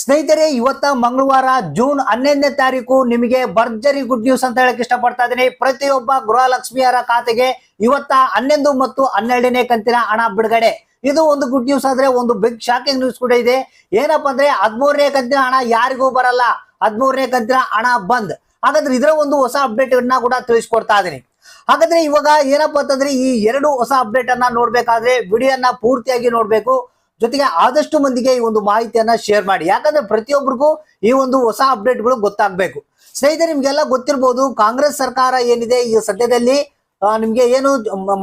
ಸ್ನೇಹಿತರೆ, ಇವತ್ತ ಮಂಗಳವಾರ ಜೂನ್ ಹನ್ನೊಂದನೇ ತಾರೀಕು ನಿಮಗೆ ಭರ್ಜರಿ ಗುಡ್ ನ್ಯೂಸ್ ಅಂತ ಹೇಳಕ್ ಇಷ್ಟಪಡ್ತಾ ಇದ್ದೀನಿ. ಪ್ರತಿಯೊಬ್ಬ ಗೃಹಲಕ್ಷ್ಮಿಯರ ಖಾತೆಗೆ ಇವತ್ತ ಹನ್ನೊಂದು ಮತ್ತು ಹನ್ನೆರಡನೇ ಕಂತಿನ ಹಣ ಬಿಡುಗಡೆ. ಇದು ಒಂದು ಗುಡ್ ನ್ಯೂಸ್ ಆದ್ರೆ ಒಂದು ಬಿಗ್ ಶಾಕಿಂಗ್ ನ್ಯೂಸ್ ಕೂಡ ಇದೆ. ಏನಪ್ಪಾ ಅಂದ್ರೆ ಹದಿಮೂರನೇ ಕಂತಿನ ಹಣ ಯಾರಿಗೂ ಬರಲ್ಲ. ಹದಿಮೂರನೇ ಕಂತಿನ ಹಣ ಬಂದ್. ಹಾಗಾದ್ರೆ ಇದರ ಒಂದು ಹೊಸ ಅಪ್ಡೇಟ್ ಅನ್ನ ಕೂಡ ತಿಳಿಸ್ಕೊಡ್ತಾ ಇದೀನಿ ಹಾಗಾದ್ರೆ ಇವಾಗ ಏನಪ್ಪಾ ಅಂತಂದ್ರೆ ಈ ಎರಡು ಹೊಸ ಅಪ್ಡೇಟ್ ಅನ್ನ ನೋಡ್ಬೇಕಾದ್ರೆ ವಿಡಿಯೋನ ಪೂರ್ತಿಯಾಗಿ ನೋಡ್ಬೇಕು. ಜೊತೆಗೆ ಆದಷ್ಟು ಮಂದಿಗೆ ಈ ಒಂದು ಮಾಹಿತಿಯನ್ನ ಶೇರ್ ಮಾಡಿ. ಯಾಕಂದ್ರೆ ಪ್ರತಿಯೊಬ್ಬರಿಗೂ ಈ ಒಂದು ಹೊಸ ಅಪ್ಡೇಟ್ಗಳು ಗೊತ್ತಾಗ್ಬೇಕು. ಸ್ನೇಹಿತರೆ, ನಿಮ್ಗೆಲ್ಲ ಗೊತ್ತಿರ್ಬೋದು, ಕಾಂಗ್ರೆಸ್ ಸರ್ಕಾರ ಏನಿದೆ, ಈ ಸದ್ಯದಲ್ಲಿ ನಿಮ್ಗೆ ಏನು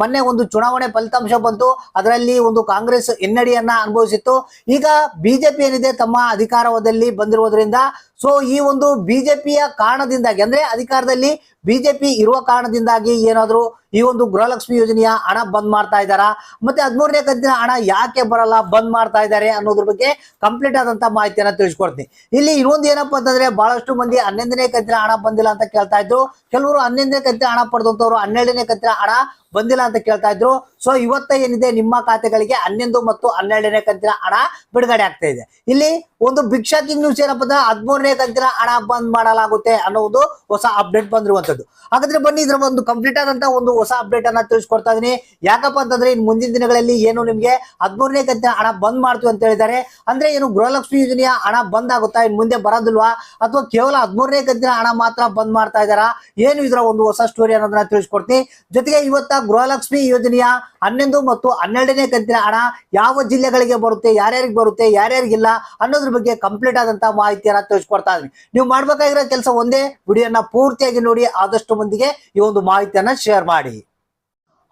ಮೊನ್ನೆ ಒಂದು ಚುನಾವಣೆ ಫಲಿತಾಂಶ ಬಂತು, ಅದರಲ್ಲಿ ಒಂದು ಕಾಂಗ್ರೆಸ್ ಹಿನ್ನಡೆಯನ್ನ ಅನುಭವಿಸಿತ್ತು. ಈಗ ಬಿಜೆಪಿ ಏನಿದೆ, ತಮ್ಮ ಅಧಿಕಾರದಲ್ಲಿ ಬಂದಿರುವುದರಿಂದ ಸೊ ಈ ಒಂದು ಬಿಜೆಪಿಯ ಕಾರಣದಿಂದಾಗಿ, ಅಂದ್ರೆ ಅಧಿಕಾರದಲ್ಲಿ ಬಿಜೆಪಿ ಇರುವ ಕಾರಣದಿಂದಾಗಿ ಏನಾದ್ರು ಈ ಒಂದು ಗೃಹಲಕ್ಷ್ಮಿ ಯೋಜನೆಯ ಹಣ ಬಂದ್ ಮಾಡ್ತಾ ಇದ್ದಾರಾ? ಮತ್ತೆ ಹದಿಮೂರನೇ ಕಂತಿನ ಹಣ ಯಾಕೆ ಬರಲ್ಲ, ಬಂದ್ ಮಾಡ್ತಾ ಇದ್ದಾರೆ ಅನ್ನೋದ್ರ ಬಗ್ಗೆ ಕಂಪ್ಲೀಟ್ ಆದಂತ ಮಾಹಿತಿಯನ್ನ ತಿಳಿಸ್ಕೊಡ್ತೀನಿ. ಇಲ್ಲಿ ಇನ್ನೊಂದು ಏನಪ್ಪಾ ಅಂತಂದ್ರೆ, ಬಹಳಷ್ಟು ಮಂದಿ ಹನ್ನೊಂದನೇ ಕಂತಿನ ಹಣ ಬಂದಿಲ್ಲ ಅಂತ ಕೇಳ್ತಾ ಇದ್ರು. ಕೆಲವರು ಹನ್ನೊಂದನೇ ಕಂತಿನ ಹಣ ಪಡೆದಂತವ್ರು ಹನ್ನೆರಡನೇ ಕಂತಿನ ಹಣ ಬಂದಿಲ್ಲ ಅಂತ ಕೇಳ್ತಾ ಇದ್ರು. ಸೊ ಇವತ್ತ ಏನಿದೆ, ನಿಮ್ಮ ಖಾತೆಗಳಿಗೆ ಹನ್ನೊಂದು ಮತ್ತು ಹನ್ನೆರಡನೇ ಕಂತಿನ ಹಣ ಬಿಡುಗಡೆ ಆಗ್ತಾ ಇದೆ. ಇಲ್ಲಿ ಒಂದು ಭಿಕ್ಷಾ ನ್ಯೂಸ್ ಏನಪ್ಪಾ ಅಂದ್ರೆ ಹದಿಮೂರನೇ ಕಂತಿನ ಹಣ ಬಂದ್ ಮಾಡಲಾಗುತ್ತೆ ಅನ್ನೋದು ಹೊಸ ಅಪ್ಡೇಟ್ ಬಂದಿರುವಂತದ್ದು. ಹಾಗಾದ್ರೆ ಬನ್ನಿ, ಇದ್ರ ಒಂದು ಕಂಪ್ಲೀಟ್ ಆದಂತ ಒಂದು ಹೊಸ ಅಪ್ಡೇಟ್ ಅನ್ನ ತಿಳಿಸ್ಕೊಡ್ತಾ ಇದೀನಿ. ಯಾಕಪ್ಪ ಅಂತಂದ್ರೆ ಇನ್ ಮುಂದಿನ ದಿನಗಳಲ್ಲಿ ಏನು ನಿಮ್ಗೆ ಹದಿಮೂರನೇ ಕಂತಿನ ಹಣ ಬಂದ್ ಮಾಡ್ತೀವಿ ಅಂತ ಹೇಳಿದ್ದಾರೆ. ಅಂದ್ರೆ ಏನು ಗೃಹಲಕ್ಷ್ಮಿ ಯೋಜನೆಯ ಹಣ ಬಂದ್ ಆಗುತ್ತಾ ಇನ್ ಮುಂದೆ ಬರೋದಿಲ್ವಾ? ಅಥವಾ ಕೇವಲ ಹದಿಮೂರನೇ ಕಂತಿನ ಹಣ ಮಾತ್ರ ಬಂದ್ ಮಾಡ್ತಾ ಇದಾರ ಏನು ಇದರ ಒಂದು ಹೊಸ ಸ್ಟೋರಿ ಅನ್ನೋದನ್ನ ತಿಳಿಸ್ಕೊಡ್ತೀನಿ. ಜೊತೆಗೆ ಇವತ್ತ ಗೃಹಲಕ್ಷ್ಮಿ ಯೋಜನೆಯ ಹನ್ನೊಂದು ಮತ್ತು ಹನ್ನೆರಡನೇ ಕಂತಿನ ಹಣ ಯಾವ ಜಿಲ್ಲೆಗಳಿಗೆ ಬರುತ್ತೆ, ಯಾರ್ಯಾರಿಗೆ ಬರುತ್ತೆ ಯಾರ್ಯಾರಿಗಿಲ್ಲ ಅನ್ನೋದ್ರ ಬಗ್ಗೆ ಕಂಪ್ಲೀಟ್ ಆದಂತ ಮಾಹಿತಿಯನ್ನ ತಿಳಿಸ್ಕೊಡ್ತಾ ಇದ್ದೀನಿ. ನೀವು ಮಾಡ್ಬೇಕಾಗಿರೋ ಕೆಲಸ ಒಂದೇ, ವಿಡಿಯೋನ ಪೂರ್ತಿಯಾಗಿ ನೋಡಿ, ಆದಷ್ಟು ಮಂದಿಗೆ ಈ ಒಂದು ಮಾಹಿತಿಯನ್ನ ಶೇರ್ ಮಾಡಿ.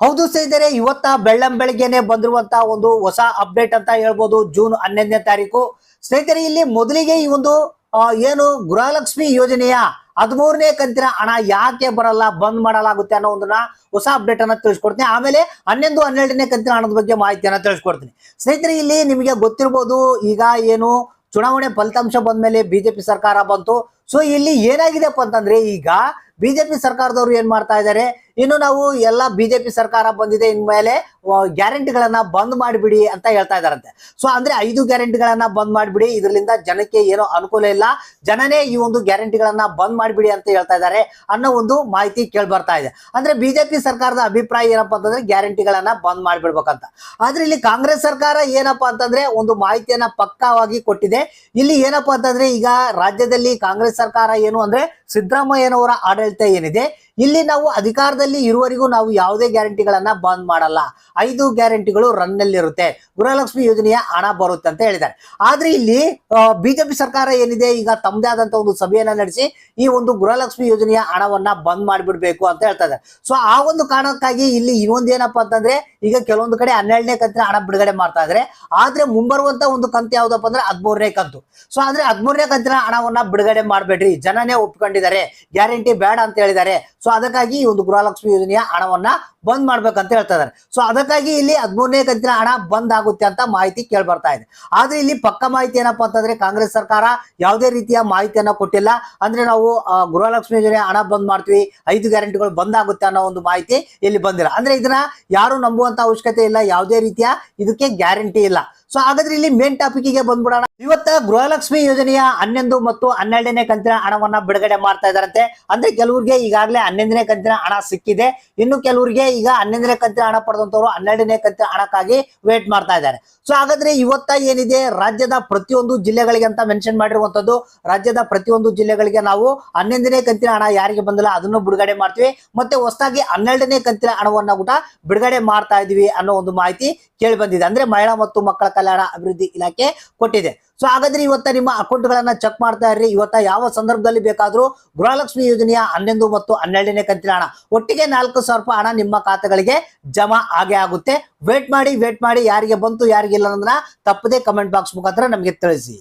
ಹೌದು ಸ್ನೇಹಿತರೆ, ಇವತ್ತ ಬೆಳ್ಳಂ ಬೆಳಗ್ಗೆನೆ ಬಂದಿರುವಂತಹ ಒಂದು ಹೊಸ ಅಪ್ಡೇಟ್ ಅಂತ ಹೇಳ್ಬೋದು, ಜೂನ್ ಹನ್ನೊಂದನೇ ತಾರೀಕು. ಸ್ನೇಹಿತರೆ, ಇಲ್ಲಿ ಮೊದಲಿಗೆ ಈ ಒಂದು ಏನು ಗೃಹಲಕ್ಷ್ಮಿ ಯೋಜನೆಯ ಹದಿಮೂರನೇ ಕಂತಿನ ಹಣ ಯಾಕೆ ಬರಲ್ಲ, ಬಂದ್ ಮಾಡಲಾಗುತ್ತೆ ಅನ್ನೋ ಒಂದನ್ನ ಹೊಸ ಅಪ್ಡೇಟ್ ಅನ್ನ ತಿಳಿಸ್ಕೊಡ್ತೀನಿ. ಆಮೇಲೆ ಹನ್ನೊಂದು, ಹನ್ನೆರಡನೇ ಕಂತಿನ ಹಣದ ಬಗ್ಗೆ ಮಾಹಿತಿಯನ್ನ ತಿಳಿಸ್ಕೊಡ್ತೀನಿ. ಸ್ನೇಹಿತರೆ, ಇಲ್ಲಿ ನಿಮಗೆ ಗೊತ್ತಿರ್ಬೋದು, ಈಗ ಏನು ಚುನಾವಣೆ ಫಲಿತಾಂಶ ಬಂದ್ಮೇಲೆ ಬಿಜೆಪಿ ಸರ್ಕಾರ ಬಂತು. ಸೊ ಇಲ್ಲಿ ಏನಾಗಿದೆಪ್ಪ ಅಂತಂದ್ರೆ, ಈಗ ಬಿಜೆಪಿ ಸರ್ಕಾರದವರು ಏನ್ ಮಾಡ್ತಾ ಇದ್ದಾರೆ ಇನ್ನು ನಾವು ಎಲ್ಲ ಬಿಜೆಪಿ ಸರ್ಕಾರ ಬಂದಿದೆ ಇನ್ಮೇಲೆ ಗ್ಯಾರಂಟಿಗಳನ್ನ ಬಂದ್ ಮಾಡಿಬಿಡಿ ಅಂತ ಹೇಳ್ತಾ ಇದಾರಂತೆ. ಸೊ ಅಂದ್ರೆ ಐದು ಗ್ಯಾರಂಟಿಗಳನ್ನ ಬಂದ್ ಮಾಡಿಬಿಡಿ ಇದರಿಂದ ಜನಕ್ಕೆ ಏನೋ ಅನುಕೂಲ ಇಲ್ಲ. ಜನನೇ ಈ ಒಂದು ಗ್ಯಾರಂಟಿಗಳನ್ನ ಬಂದ್ ಮಾಡಿಬಿಡಿ ಅಂತ ಹೇಳ್ತಾ ಇದ್ದಾರೆ ಅನ್ನೋ ಒಂದು ಮಾಹಿತಿ ಕೇಳಿ ಬರ್ತಾ ಇದೆ. ಅಂದ್ರೆ ಬಿಜೆಪಿ ಸರ್ಕಾರದ ಅಭಿಪ್ರಾಯ ಏನಪ್ಪಾ ಅಂತಂದ್ರೆ, ಗ್ಯಾರಂಟಿಗಳನ್ನ ಬಂದ್ ಮಾಡಿಬಿಡ್ಬೇಕಂತ. ಆದ್ರೆ ಇಲ್ಲಿ ಕಾಂಗ್ರೆಸ್ ಸರ್ಕಾರ ಏನಪ್ಪಾ ಅಂತಂದ್ರೆ, ಒಂದು ಮಾಹಿತಿಯನ್ನ ಪಕ್ಕಾವಾಗಿ ಕೊಟ್ಟಿದೆ. ಇಲ್ಲಿ ಏನಪ್ಪಾ ಅಂತಂದ್ರೆ, ಈಗ ರಾಜ್ಯದಲ್ಲಿ ಕಾಂಗ್ರೆಸ್ ಸರ್ಕಾರ ಏನು ಅಂದ್ರೆ ಸಿದ್ದರಾಮಯ್ಯನವರ ಆಡಳಿತ ಏನಿದೆ? ಇಲ್ಲಿ ನಾವು ಅಧಿಕಾರದಲ್ಲಿ ಇರುವವರೆಗೂ ನಾವು ಯಾವುದೇ ಗ್ಯಾರಂಟಿಗಳನ್ನ ಬಂದ್ ಮಾಡಲ್ಲ. ಐದು ಗ್ಯಾರಂಟಿಗಳು ರನ್ನಲ್ಲಿ ಇರುತ್ತೆ ಗೃಹಲಕ್ಷ್ಮಿ ಯೋಜನೆಯ ಹಣ ಬರುತ್ತೆ ಅಂತ ಹೇಳಿದ್ದಾರೆ. ಆದ್ರೆ ಇಲ್ಲಿ ಬಿಜೆಪಿ ಸರ್ಕಾರ ಏನಿದೆ? ಈಗ ತಮ್ಮದೇ ಆದಂತ ಒಂದು ಸಭೆಯನ್ನ ನಡೆಸಿ ಈ ಒಂದು ಗೃಹಲಕ್ಷ್ಮಿ ಯೋಜನೆಯ ಹಣವನ್ನ ಬಂದ್ ಮಾಡಿಬಿಡ್ಬೇಕು ಅಂತ ಹೇಳ್ತಾ ಇದ್ದಾರೆ. ಸೊ ಆ ಒಂದು ಕಾರಣಕ್ಕಾಗಿ ಇಲ್ಲಿ ಇನ್ನೊಂದು ಏನಪ್ಪಾ ಅಂತಂದ್ರೆ, ಈಗ ಕೆಲವೊಂದು ಕಡೆ ಹನ್ನೆರಡನೇ ಕಂತಿನ ಹಣ ಬಿಡುಗಡೆ ಮಾಡ್ತಾ ಇದ್ರೆ ಆದ್ರೆ ಮುಂಬರುವಂತ ಒಂದು ಕಂತು ಯಾವ್ದಪ್ಪ ಅಂದ್ರೆ ಹದಿಮೂರನೇ ಕಂತು. ಸೊ ಆದ್ರೆ ಹದಿಮೂರನೇ ಕಂತಿನ ಹಣವನ್ನ ಬಿಡುಗಡೆ ಮಾಡ್ಬೇಡ್ರಿ. ಜನನೇ ಒಪ್ಕೊಂಡಿದ್ದಾರೆ ಗ್ಯಾರಂಟಿ ಬೇಡ ಅಂತ ಹೇಳಿದ್ದಾರೆ. ಸೊ ಅದಕ್ಕಾಗಿ ಈ ಒಂದು ಗೃಹಲಕ್ಷ್ಮಿ ಯೋಜನೆಯ ಹಣವನ್ನ ಬಂದ್ ಮಾಡ್ಬೇಕಂತ ಹೇಳ್ತಾ ಇದ್ದಾರೆ ಸೊ ಅದಕ್ಕಾಗಿ ಇಲ್ಲಿ ಹದಿಮೂರನೇ ಕಂತಿನ ಹಣ ಬಂದ್ ಆಗುತ್ತೆ ಅಂತ ಮಾಹಿತಿ ಕೇಳಿ ಬರ್ತಾ ಇದೆ. ಆದ್ರೆ ಇಲ್ಲಿ ಪಕ್ಕ ಮಾಹಿತಿ ಏನಪ್ಪಾ ಅಂತಂದ್ರೆ ಕಾಂಗ್ರೆಸ್ ಸರ್ಕಾರ ಯಾವುದೇ ರೀತಿಯ ಮಾಹಿತಿಯನ್ನ ಕೊಟ್ಟಿಲ್ಲ. ಅಂದ್ರೆ ನಾವು ಗೃಹಲಕ್ಷ್ಮಿ ಯೋಜನೆ ಹಣ ಬಂದ್ ಮಾಡ್ತೀವಿ, ಐದು ಗ್ಯಾರಂಟಿಗಳು ಬಂದ್ ಆಗುತ್ತೆ ಅನ್ನೋ ಒಂದು ಮಾಹಿತಿ ಇಲ್ಲಿ ಬಂದಿಲ್ಲ. ಅಂದ್ರೆ ಇದನ್ನ ಯಾರು ನಂಬುವಂತ ಅವಶ್ಯಕತೆ ಇಲ್ಲ, ಯಾವುದೇ ರೀತಿಯ ಇದಕ್ಕೆ ಗ್ಯಾರಂಟಿ ಇಲ್ಲ. ಸೊ ಹಾಗಾದ್ರೆ ಇಲ್ಲಿ ಮೇನ್ ಟಾಪಿಕ್ಗೆ ಬಂದ್ಬಿಡೋಣ. ಇವತ್ತ ಗೃಹಲಕ್ಷ್ಮಿ ಯೋಜನೆಯ ಹನ್ನೊಂದು ಮತ್ತು ಹನ್ನೆರಡನೇ ಕಂತಿನ ಹಣವನ್ನ ಬಿಡುಗಡೆ ಮಾಡ್ತಾ ಇದಾರಂತೆ. ಅಂದ್ರೆ ಕೆಲವರಿಗೆ ಈಗಾಗಲೇ ಹನ್ನೊಂದನೇ ಕಂತಿನ ಹಣ ಸಿಕ್ಕಿದೆ. ಇನ್ನು ಕೆಲವರಿಗೆ ಈಗ ಹನ್ನೊಂದನೇ ಕಂತಿನ ಹಣ ಪಡೆದಂತವ್ರು ಹನ್ನೆರಡನೇ ಕಂತಿನ ಹಣಕ್ಕಾಗಿ ವೇಟ್ ಮಾಡ್ತಾ ಇದ್ದಾರೆ. ಸೊ ಹಾಗಾದ್ರೆ ಇವತ್ತ ಏನಿದೆ? ರಾಜ್ಯದ ಪ್ರತಿಯೊಂದು ಜಿಲ್ಲೆಗಳಿಗೆ ಅಂತ ಮೆನ್ಷನ್ ಮಾಡಿರುವಂತದ್ದು, ರಾಜ್ಯದ ಪ್ರತಿಯೊಂದು ಜಿಲ್ಲೆಗಳಿಗೆ ನಾವು ಹನ್ನೊಂದನೇ ಕಂತಿನ ಹಣ ಯಾರಿಗೆ ಬಂದಿಲ್ಲ ಅದನ್ನು ಬಿಡುಗಡೆ ಮಾಡ್ತೀವಿ. ಮತ್ತೆ ಹೊಸದಾಗಿ ಹನ್ನೆರಡನೇ ಕಂತಿನ ಹಣವನ್ನ ಕೂಡ ಬಿಡುಗಡೆ ಮಾಡ್ತಾ ಇದೀವಿ ಅನ್ನೋ ಒಂದು ಮಾಹಿತಿ ಕೇಳಿ ಬಂದಿದೆ. ಅಂದ್ರೆ ಮಹಿಳಾ ಮತ್ತು ಮಕ್ಕಳ ಕಲ್ಯಾಣ ಅಭಿವೃದ್ಧಿ ಇಲಾಖೆ ಕೊಟ್ಟಿದೆ. ಸೊ ಹಾಗಾದ್ರೆ ಇವತ್ತ ನಿಮ್ಮ ಅಕೌಂಟ್ಗಳನ್ನ ಚೆಕ್ ಮಾಡ್ತಾ ಇರ್ರಿ. ಇವತ್ತ ಯಾವ ಸಂದರ್ಭದಲ್ಲಿ ಬೇಕಾದ್ರೂ ಗೃಹಲಕ್ಷ್ಮಿ ಯೋಜನೆಯ ಹನ್ನೊಂದು ಮತ್ತು ಹನ್ನೆರಡನೇ ಕಂತಿನ ಹಣ. ಒಟ್ಟಿಗೆ ನಾಲ್ಕು ಸಾವಿರ ರೂಪಾಯಿ ಹಣ ನಿಮ್ಮ ಖಾತೆಗಳಿಗೆ ಜಮಾ ಆಗೇ ಆಗುತ್ತೆ. ವೇಟ್ ಮಾಡಿ ವೇಟ್ ಮಾಡಿ. ಯಾರಿಗೆ ಬಂತು ಯಾರಿಗಿಲ್ಲ ಅನ್ನೋದನ್ನ ತಪ್ಪದೆ ಕಮೆಂಟ್ ಬಾಕ್ಸ್ ಮುಖಾಂತರ ನಮಗೆ ತಿಳಿಸಿ.